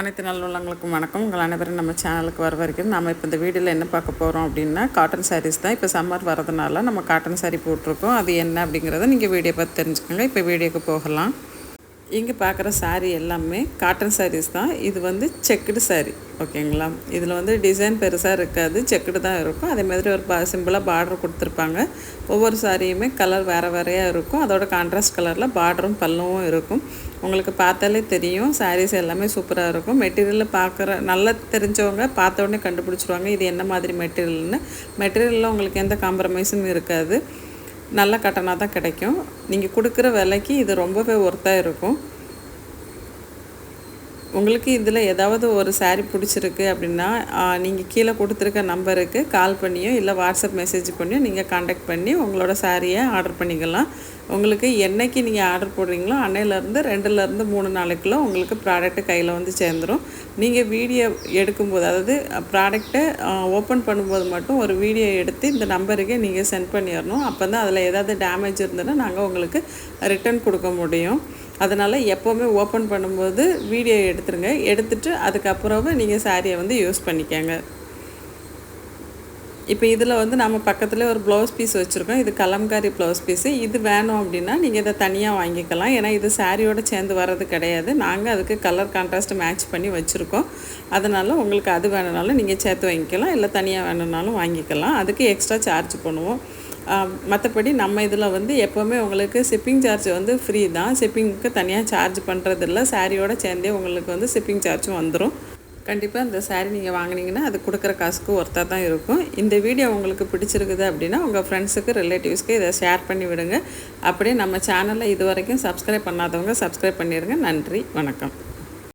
அனைத்து நல்லுள்ளங்களுக்கும் வணக்கம். உங்கள் அனைவரும் நம்ம சேனலுக்கு வர வரைக்கும் நம்ம இப்போ இந்த வீடியோவில் என்ன பார்க்க போகிறோம் அப்படின்னா காட்டன் சாரீஸ் தான். இப்போ சம்மர் வரதுனால நம்ம காட்டன் சாரீ போட்டிருக்கோம். அது என்ன அப்படிங்கிறத நீங்கள் வீடியோ பார்த்து தெரிஞ்சுக்கோங்க. இப்போ வீடியோக்கு போகலாம். இங்கே பார்க்குற சாரீ எல்லாமே காட்டன் சாரீஸ் தான். இது வந்து செக்குடு சாரீ ஓகேங்களா இதில் வந்து டிசைன் பெருசாக இருக்காது. செக்குடு தான் இருக்கும். அதே மாதிரி ஒரு பா சிம்பிளாக பார்டர் கொடுத்துருப்பாங்க. ஒவ்வொரு சாரியுமே கலர் வேறு வேறையாக இருக்கும். அதோட கான்ட்ராஸ்ட் கலரில் பார்டரும் பல்லவும் இருக்கும். உங்களுக்கு பார்த்தாலே தெரியும். சாரீஸ் எல்லாமே சூப்பராக இருக்கும். மெட்டீரியலில் பார்க்குற நல்லா தெரிஞ்சவங்க பார்த்த உடனே கண்டுபிடிச்சிருவாங்க. இது என்ன மாதிரி மெட்டீரியல்னு மெட்டீரியலில் உங்களுக்கு எந்த காம்ப்ரமைஸும் இருக்காது. நல்ல கட்டனாக தான் கிடைக்கும். நீங்கள் கொடுக்குற விலைக்கு இது ரொம்பவே ஒர்த்தாக இருக்கும். உங்களுக்கு இதில் ஏதாவது ஒரு சாரீ பிடிச்சிருக்கு அப்படின்னா நீங்கள் கீழே கொடுத்துருக்க நம்பருக்கு கால் பண்ணியோ இல்லை வாட்ஸ்அப் மெசேஜ் பண்ணியோ நீங்கள் காண்டாக்ட் பண்ணி உங்களோட சாரியை ஆர்டர் பண்ணிக்கலாம். உங்களுக்கு என்னைக்கு நீங்கள் ஆர்டர் போடுறீங்களோ அன்னையிலேருந்து ரெண்டுலேருந்து மூணு நாளைக்குள்ளே உங்களுக்கு ப்ராடக்ட்டு கையில் வந்து சேர்ந்துடும் நீங்கள் வீடியோ எடுக்கும்போது அதாவது ப்ராடக்ட்டை ஓப்பன் பண்ணும்போது மட்டும் ஒரு வீடியோ எடுத்து இந்த நம்பருக்கே நீங்கள் சென்ட் பண்ணிடணும். அப்போ தான் அதில் ஏதாவது டேமேஜ் இருந்ததுன்னா நாங்கள் உங்களுக்கு ரிட்டர்ன் கொடுக்க முடியும். அதனால் எப்போவுமே ஓப்பன் பண்ணும்போது வீடியோ எடுத்துருங்க. எடுத்துகிட்டு அதுக்கப்புறம் நீங்கள் சாரியை வந்து யூஸ் பண்ணிக்கோங்க. இப்போ இதில் வந்து நம்ம பக்கத்தில் ஒரு ப்ளவுஸ் பீஸ் வச்சுருக்கோம். இது கலம்காரி ப்ளவுஸ் பீஸு இது வேணும் அப்படின்னா நீங்கள் இதை தனியாக வாங்கிக்கலாம். ஏன்னா இது சாரியோடு சேர்ந்து வர்றது கிடையாது. நாங்கள் அதுக்கு கலர் கான்ட்ராஸ்ட் மேட்ச் பண்ணி வச்சுருக்கோம். அதனால் உங்களுக்கு அது வேணுனாலும் நீங்கள் சேர்த்து வாங்கிக்கலாம். இல்லை தனியாக வேணுனாலும் வாங்கிக்கலாம். அதுக்கு எக்ஸ்ட்ரா சார்ஜ் பண்ணுவோம். மற்றபடி நம்ம இதில் வந்து எப்போவுமே உங்களுக்கு ஷிப்பிங் சார்ஜ் வந்து ஃப்ரீ தான். ஷிப்பிங்க்கு தனியாக சார்ஜ் பண்ணுறதில்ல சாரியோடு சேர்ந்தே உங்களுக்கு வந்து ஷிப்பிங் சார்ஜும் வந்துடும் கண்டிப்பாக இந்த சாரீ நீங்கள் வாங்கினீங்கன்னா அது கொடுக்குற காசுக்கு ஒர்த்தாக தான் இருக்கும். இந்த வீடியோ உங்களுக்கு பிடிச்சிருக்குது அப்படின்னா உங்கள் ஃப்ரெண்ட்ஸுக்கு ரிலேட்டிவ்ஸ்க்கு இதை ஷேர் பண்ணி விடுங்க. அப்படியே நம்ம சேனலில் இது வரைக்கும் சப்ஸ்கிரைப் பண்ணாதவங்க சப்ஸ்கிரைப் பண்ணிடுங்க நன்றி வணக்கம்.